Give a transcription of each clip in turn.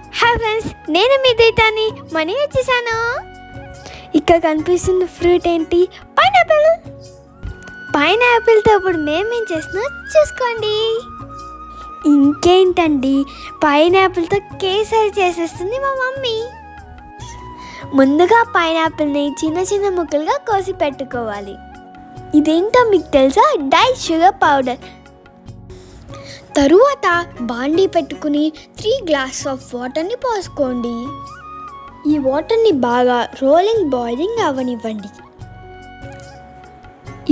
Hi friends నేను మీ దైతాన్ని money వచ్చేసాను ఇక్కడ కనిపిస్తున్న ఫ్రూట్ ఏంటి? పైనాపిల్. పైనాపిల్తో ఇప్పుడు మేమేం చేస్తున్నా చూసుకోండి. ఇంకేంటండి? పైనాపిల్తో కేసరి చేసేస్తుంది మా మమ్మీ. ముందుగా పైనాపిల్ని చిన్న చిన్న ముక్కలుగా కోసి పెట్టుకోవాలి. ఇదేంటో మీకు తెలుసా? డై షుగర్ పౌడర్. తరువాత బాండీ పెట్టుకుని త్రీ గ్లాస్ ఆఫ్ వాటర్ని పోసుకోండి. ఈ వాటర్ని బాగా రోలింగ్ బాయిలింగ్ అవ్వనివ్వండి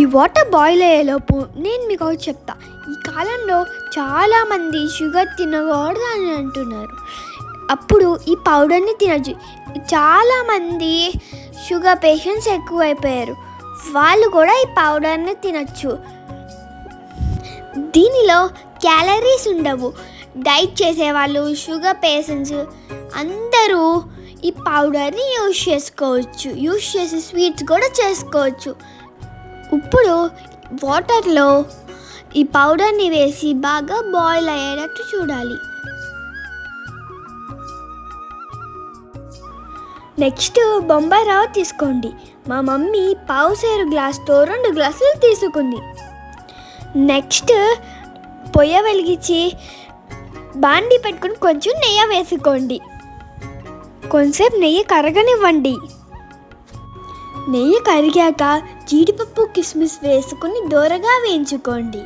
ఈ వాటర్ బాయిల్ అయ్యేలోపు నేను మీకు ఒకటి చెప్తా. ఈ కాలంలో చాలామంది షుగర్ తినకూడదు అని అంటున్నారు. అప్పుడు ఈ పౌడర్ని తినచ్చు చాలామంది షుగర్ పేషెంట్స్ ఎక్కువైపోయారు. వాళ్ళు కూడా ఈ పౌడర్ని తినచ్చు. దీనిలో క్యాలరీస్ ఉండవు. డైట్ చేసేవాళ్ళు షుగర్ పేషెంట్స్ అందరూ ఈ పౌడర్ని యూజ్ చేసుకోవచ్చు. యూజ్ చేసి స్వీట్స్ కూడా చేసుకోవచ్చు. ఇప్పుడు వాటర్లో ఈ పౌడర్ని వేసి బాగా బాయిల్ అయ్యేటట్టు చూడాలి. నెక్స్ట్ బొంబాయి రవ్వ తీసుకోండి. మా మమ్మీ పావుసేరు గ్లాస్తో రెండు గ్లాసులు తీసుకుంది. నెక్స్ట్ పొయ్య వెలిగించి బాండి పెట్టుకుని కొంచెం నెయ్యి వేసుకోండి. కొంచెంసేపు నెయ్యి కరగనివ్వండి. నెయ్యి కరిగాక జీడిపప్పు కిస్మిస్ వేసుకుని దూరగా వేయించుకోండి.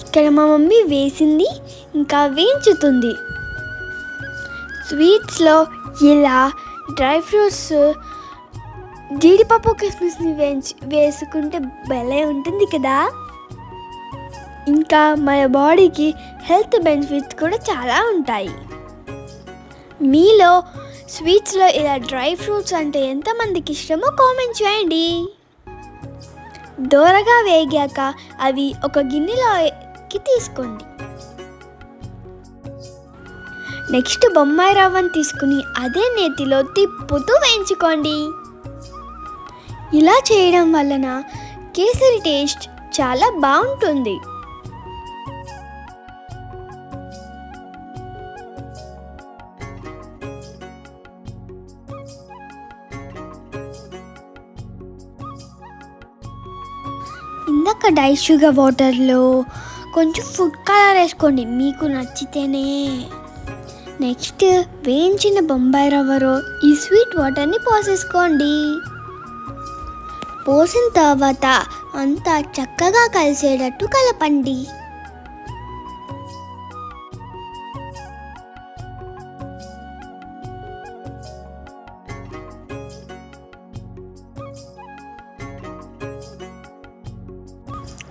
ఇక్కడ మా మమ్మీ వేసింది ఇంకా వేయించుతుంది. స్వీట్స్లో ఇలా డ్రై ఫ్రూట్స్ జీడిపప్పు కిస్మిస్ని వేయించి వేసుకుంటే భలే ఉంటుంది కదా. ఇంకా మన బాడీకి హెల్త్ బెనిఫిట్స్ కూడా చాలా ఉంటాయి. మీలో స్వీట్స్లో ఇలా డ్రై ఫ్రూట్స్ అంటే ఎంతమందికి ఇష్టమో కామెంట్ చేయండి. దోరగా వేగాక అవి ఒక గిన్నెలోకి తీసుకోండి. నెక్స్ట్ బొమ్మాయి రవ్వను తీసుకుని అదే నేతిలో తిప్పుతూ వేయించుకోండి. ఇలా చేయడం వలన కేసరి టేస్ట్ చాలా బాగుంటుంది. ఇందాక డై షుగర్ వాటర్లో కొంచెం ఫుడ్ కలర్ వేసుకోండి. మీకు నచ్చితేనే. నెక్స్ట్ వేయించిన బొంబాయి రవ్వలో ఈ స్వీట్ వాటర్ని పోసేసుకోండి. పోసిన తర్వాత అంతా చక్కగా కలిసేటట్టు కలపండి.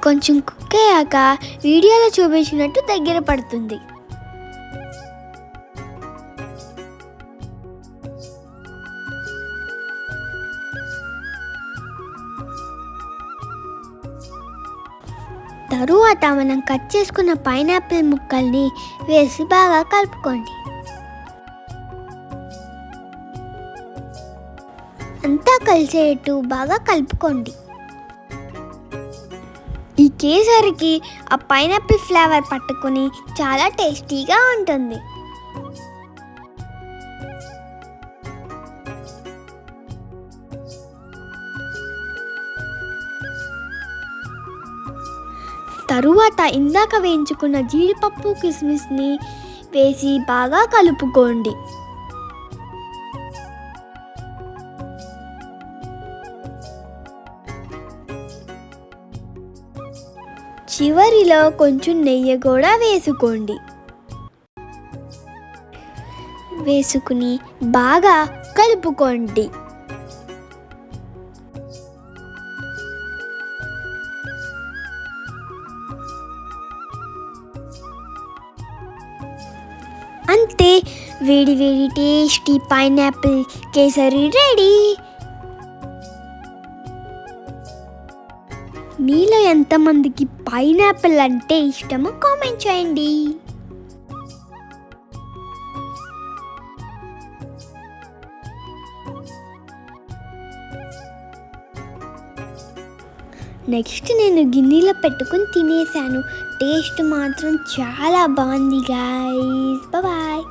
కొంచెం కుక్ అయ్యాక వీడియోలో చూపించినట్టు దగ్గర పడుతుంది. తరువాత మనం కట్ చేసుకున్న పైనాపిల్ ముక్కల్ని వేసి బాగా కలుపుకోండి. అంతా కలిసేట్టు బాగా కలుపుకోండి. ఈ ఆ పైనాపిల్ ఫ్లేవర్ పట్టుకుని చాలా టేస్టీగా ఉంటుంది. తరువాత ఇందాక వేయించుకున్న జీడిపప్పు కిస్మిస్ని వేసి బాగా కలుపుకోండి. చివరిలో కొంచెం నెయ్యి కూడా వేసుకోండి. వేసుకుని బాగా కలుపుకోండి. అంతే వేడి వేడి టేస్టీ పైనాపిల్ కేసరి రెడీ. మీలో ఎంతమందికి పైనాపిల్ అంటే ఇష్టమో కామెంట్ చేయండి. నెక్స్ట్ నేను గిన్నెలో పెట్టుకుని తినేసాను. టేస్ట్ మాత్రం చాలా బాగుంది గాయ్ బాయ్